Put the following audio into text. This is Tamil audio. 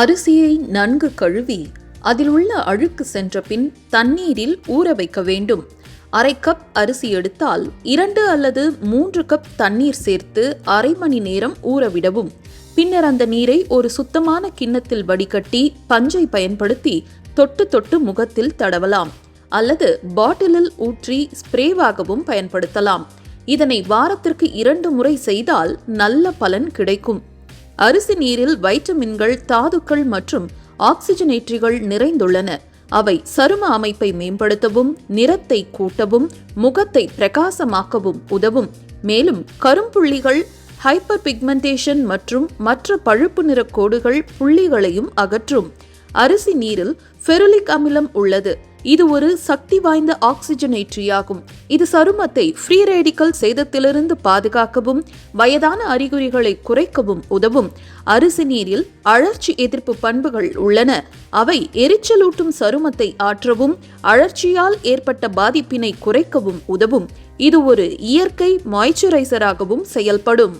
அரிசியை நன்கு கழுவி அதில் உள்ள அழுக்கு சென்ற பின் தண்ணீரில் ஊற வைக்க வேண்டும். அரை கப் அரிசி எடுத்தால் இரண்டு அல்லது மூன்று கப் தண்ணீர் சேர்த்து அரை மணி நேரம் ஊறவிடவும் பின்னர் அந்த நீரை ஒரு சுத்தமான கிண்ணத்தில் வடிகட்டி பஞ்சை பயன்படுத்தி தொட்டு தொட்டு முகத்தில் தடவலாம். அல்லது பாட்டிலில் ஊற்றி ஸ்ப்ரேவாகவும் பயன்படுத்தலாம். இதனை வாரத்திற்கு இரண்டு முறை செய்தால் நல்ல பலன் கிடைக்கும். அரிசி நீரில் வைட்டமின்கள் தாதுக்கள் மற்றும் ஆக்சிஜனேற்றிகள் நிறைந்துள்ளன. அவை சரும அமைப்பை மேம்படுத்தவும் நிறத்தை கூட்டவும் முகத்தை பிரகாசமாக்கவும் உதவும். மேலும் கரும்புள்ளிகள் ஹைப்பர் பிக்மெண்டேஷன் மற்றும் மற்ற பழுப்பு நிற கோடுகள் புள்ளிகளையும் அகற்றும். அரிசி நீரில் ஃபெருலிக் அமிலம் உள்ளது. இது ஒரு சக்தி வாய்ந்த ஆக்சிஜனேற்றியாகும். இது சருமத்தை ஃப்ரீ ரேடிக்கல் சேதத்திலிருந்து பாதுகாக்கவும் வயதான அறிகுறிகளை குறைக்கவும் உதவும். அரிசி நீரில் அழற்சி எதிர்ப்பு பண்புகள் உள்ளன. அவை எரிச்சலூட்டும் சருமத்தை ஆற்றவும் அழற்சியால் ஏற்பட்ட பாதிப்பினை குறைக்கவும் உதவும். இது ஒரு இயற்கை மாய்ச்சரைசராகவும் செயல்படும்.